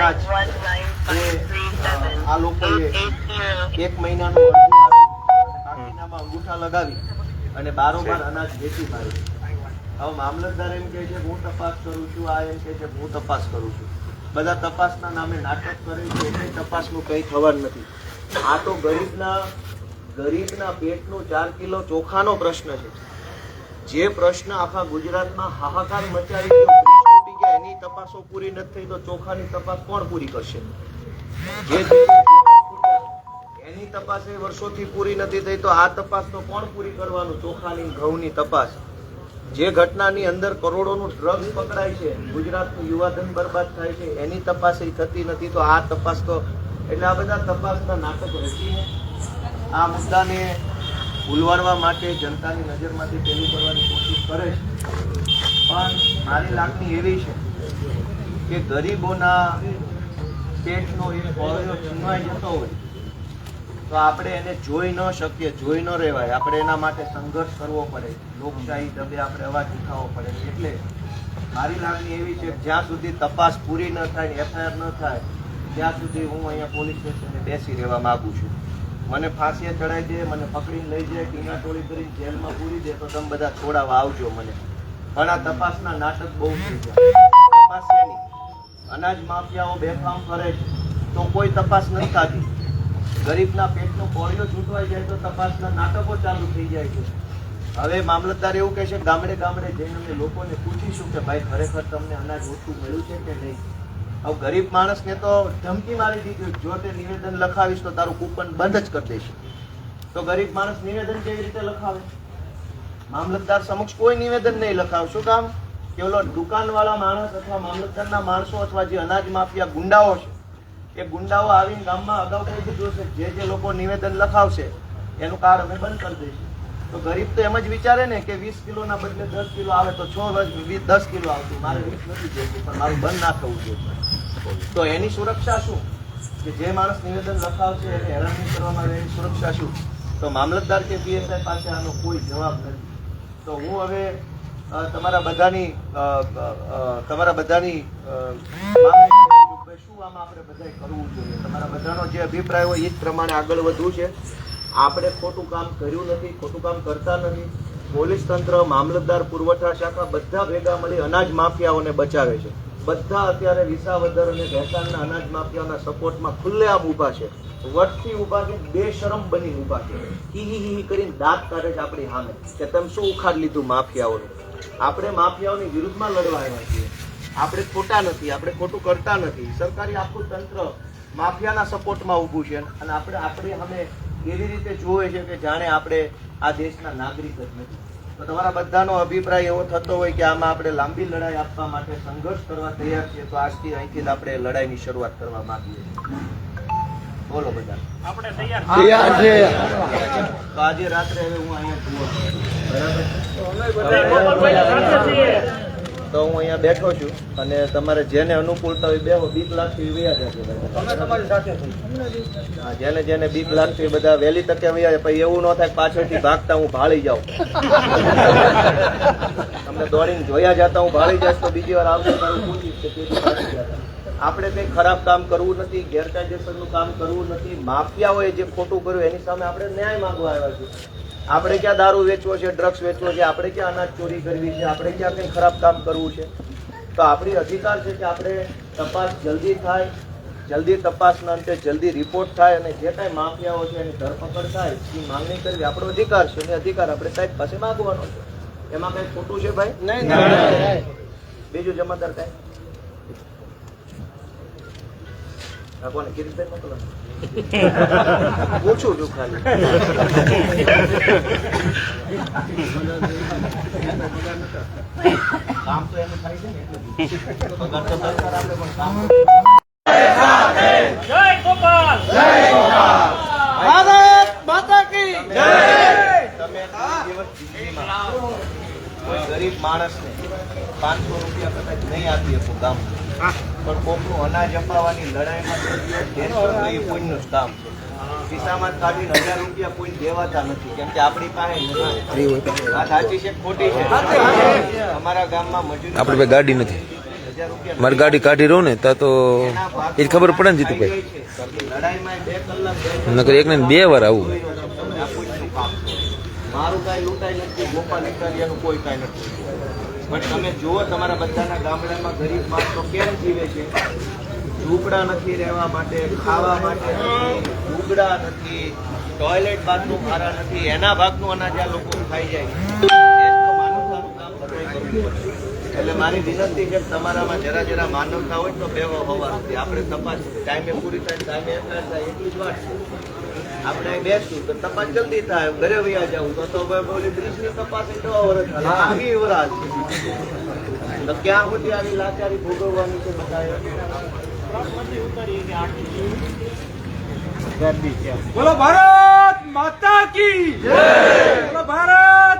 અનાજ. આ લોકોએ એક મહિનાનું કાકીનામાં અંગૂઠા લગાવી અને બારોબાર અનાજ વેચી માર્યું હવે મામલતદાર એમ કહે છે હું તપાસ કરું છું. આ એમ કહે છે કે હું તપાસ કરું છું. બધા તપાસના નામે નાટક કરે છે એટલે તપાસનું કંઈ થવાનું નથી. આ તો ગરીબના ગરીબના પેટનો ચાર કિલો ચોખાનો પ્રશ્ન છે. જે પ્રશ્ન આખા ગુજરાતમાં હાહાકાર મચાવી ગયો, તપાસો પૂરી નથી થઈ તો ચોખાની તપાસ કોણ પૂરી કરશે? જે એની તપાસ એ વર્ષોથી પૂરી નથી થઈ તો આ તપાસ તો કોણ પૂરી કરવાનું? ચોખાની ઘઉંની તપાસ. જે ઘટનાની અંદર કરોડોનું ડ્રગ્સ પકડાય છે, ગુજરાતનું યુવાધન બરબાદ થાય છે, એની તપાસ એ થતી નથી તો આ તપાસ તો એટલે આ બધા તપાસના નાટક રચીને આ મુદ્દાને ભૂલવાડવા માટે જનતાની નજરમાંથી પેલું કરવાની કોશિશ કરે છે. પણ મારી લાગણી એવી છે કે ગરીબોના પેટનો એક કોળિયો છીનવાઈ જતો હોય, તો આપણે એને જોઈ ન શકીએ, જોઈ ન રહેવાય. આપણે એના માટે સંઘર્ષ કરવો પડે. લોકશાહી દબે આપણે અવાજ ઉઠાવવો પડે. એટલે મારી લાગણી એવી છે જ્યાં સુધી તપાસ પૂરી ન થાય, એફઆઈઆર ન થાય, ત્યાં સુધી હું અહીંયા પોલીસ સ્ટેશને બેસી રહેવા માંગુ છું. મને ફાંસીએ ચડાવી દે, મને પકડીને લઈ જાય, ટીના ટોળી કરીને જેલમાં પૂરી દે, તો તમે બધા છોડાવવા આવજો મને. પણ આ તપાસના નાટક બહુ થઈ ગયા. અનાજ માફિયાઓ બેફામ કરે છે. તો કોઈ તપાસ નથી થતી. ગરીબના પેટનો કોળિયો છૂટવાઈ જાય તો તપાસના નાટકો ચાલુ થઈ જાય છે. હવે મામલતદાર એવું કહે છે, ગામડે ગામડે જઈને અમે લોકોને પૂછીશું કે ભાઈ, ખરેખર તમને અનાજ ઓછું મળ્યું છે કે નહીં? હવે ગરીબ માણસને તો ધમકી મારી દીધી. જો તે નિવેદન લખાવીશ તો તારું કૂપન બંધ જ કરી દઈશ. તો ગરીબ માણસ નિવેદન કેવી રીતે લખાવે? મામલતદાર સમક્ષ કોઈ નિવેદન નહીં લખાવ શું કામ? કે દુકાનવાળા માણસ અથવા મામલતદારના માણસો અથવા જે અનાજ માફિયા ગુંડાઓ છે, એ ગુંડાઓ આવીને ગામમાં અગાઉ કહી દીધું જે જે લોકો નિવેદન લખાવશે, એનું કાર્ડ અમે બંધ કરી દઈશું. તો ગરીબ તો એમ જ વિચારે ને કે વીસ કિલોના બદલે દસ કિલો આવે તો છ વર્ષ દસ કિલો આવતું. મારે વીસ નથી જોઈતું, પણ મારું બંધ ના થવું જોઈએ. તો એની સુરક્ષા શું? કે જે માણસ નિવેદન લખાવશે, એને હેરાન નહીં કરવામાં માટે એની સુરક્ષા શું? તો મામલતદાર કે પીએસઆઈ પાસે આનો કોઈ જવાબ નથી. તો હું હવે તમારા બધાની તમારા બધાની શું આમ આપણે બધાએ કરવું જોઈએ? તમારા બધાનો જે અભિપ્રાય હોય એ જ પ્રમાણે આગળ વધવું છે. આપણે ખોટું કામ કર્યું નથી, ખોટું કામ કરતા નથી. પોલીસ તંત્ર, મામલતદાર, પુરવઠા શાખા બધા ભેગા મળી અનાજ માફિયાઓને બચાવે છે. બધા અત્યારે વિસાવદર અને ભેસાણના અનાજ માફિયાઓના સપોર્ટમાં ખુલ્લેઆમ ઊભા છે. વટથી ઊભા છે, બેશરમ બની ઊભા છે. હી હી કરીને દાંત કાઢે છે આપણી સામે કે તમે શું ઉખાડ લીધું માફિયાઓનું? આપણે માફિયાઓની વિરુદ્ધમાં લડવા આવ્યા છીએ. આપણે ખોટા નથી, આપણે ખોટું કરતા નથી. સરકારી આખું તંત્ર માફિયાના સપોર્ટમાં ઊભું છે અને આપણે આપણે અમે એવી રીતે જોવે છે કે જાણે આપણે આ દેશના નાગરિક જ નથી. તો તમારા બધાનો અભિપ્રાય એવો થતો હોય કે આમાં આપણે લાંબી લડાઈ આપવા માટે સંઘર્ષ કરવા તૈયાર છીએ, તો આજથી અહીંથી જ આપણે લડાઈની શરૂઆત કરવા માંગીએ છીએ. બોલો બધા. આપણે તૈયાર તૈયાર છે. તો આજે રાત્રે હવે હું અહીંયા જુઓ. બરાબર? ગોપાલભાઈ સાથે છીએ. તો હું અહીંયા બેઠો છું અને તમારે જેને અનુકૂળતા હોય બેહો. બીક લાગતી હોય વ્યા જશે હા, જેને જેને બીક લાગતી હોય બધા વહેલી તકે વ્યા પછી એવું ન થાય પાછળથી ભાગતા હું ભાળી જાઉં. તમને દોડીને જોયા જતા હું ભાળી જઈશ તો બીજી વાર આવશે પૂછીશ કે. આપણે કંઈ ખરાબ કામ કરવું નથી ગેરકાયદેસરનું કામ કરવું નથી માફિયાઓએ જે ખોટું કર્યું એની સામે આપણે ન્યાય માંગવા આવ્યા છીએ. આપણે ક્યાં દારૂ વેચવો છે ડ્રગ્સ વેચવો છે આપણે ક્યાં અનાજ ચોરી કરવી છે આપણે ક્યાં કંઈ ખરાબ કામ કરવું છે? તો આપણી અધિકાર છે કે આપણે તપાસ જલ્દી થાય જલ્દી તપાસના અંતે જલ્દી રિપોર્ટ થાય અને જે કાંઈ માફિયાઓ છે એની ધરપકડ થાય એ માંગણી કરવી આપણો અધિકાર છે અને અધિકાર આપણે સાહેબ પાસે માંગવાનો છે. એમાં કંઈ ખોટું છે ભાઈ? નહીં બીજું જમાદાર કાંઈ? આ કોને કિરીટભાઈ મોકલો પૂછું છું ખાલી કામ તો એનું થાય છે ને એટલે પગાર તો સરકાર આપે પણ કામ જય ગોપાલ ભારત માતા કી તમે કોઈ દિવસ જિંદગીમાં કોઈ ગરીબ માણસને પાંચસો રૂપિયા કદાચ નહીં આપી શકો ગામ પણ કોકનું અનાજ અપાવવાની લડાઈમાં નહીં કોઈનું જ કામ છે. ખિસ્સામાં કાઢીને હજાર રૂપિયા કોઈ દેવાતા નથી. કેમ કે આપણી પાસે. આ સાચી છે ખોટી છે? અમારા ગામમાં મજૂરી આપણી પાસે ગાડી નથી. મારી ગાડી કાઢી રહું ને તા તો એ ખબર પડે ને જીતુભાઈ. નકર એક ને બે વાર આવું. મારું કાંઈ લૂંટાઈ નથી ગોપાલ કોઈ કાંઈ નથી. પણ તમે જુઓ તમારા બધાના ગામડામાં ગરીબ માણસો કેમ જીવે છે? ઝૂંપડા નથી રહેવા માટે, ખાવા માટે ઝૂંપડા નથી ટોયલેટ બાથરૂમ સારા નથી, એના ભાગનું અનાજ આ લોકો ખાઈ જાય એટલે મારી વિનંતી છે તમારામાં જરા જરા માનવતા હોય તો બે હોવા નથી આપણે તપાસ, ટાઈમે પૂરી થાય, ટાઈમે એટલી જ વાત છે. આપણે બેસું તો તપાસ જલ્દી થાય. ઘરે વયા જાઉં તો તો હવે બ્રિજની તપાસ એ વર્ષ આવી વરાળ છે. તો ક્યાં સુધી આવી લાચારી ભોગવવાની છે બધાએ? બોલો ભારત માતા કી બોલો ભારત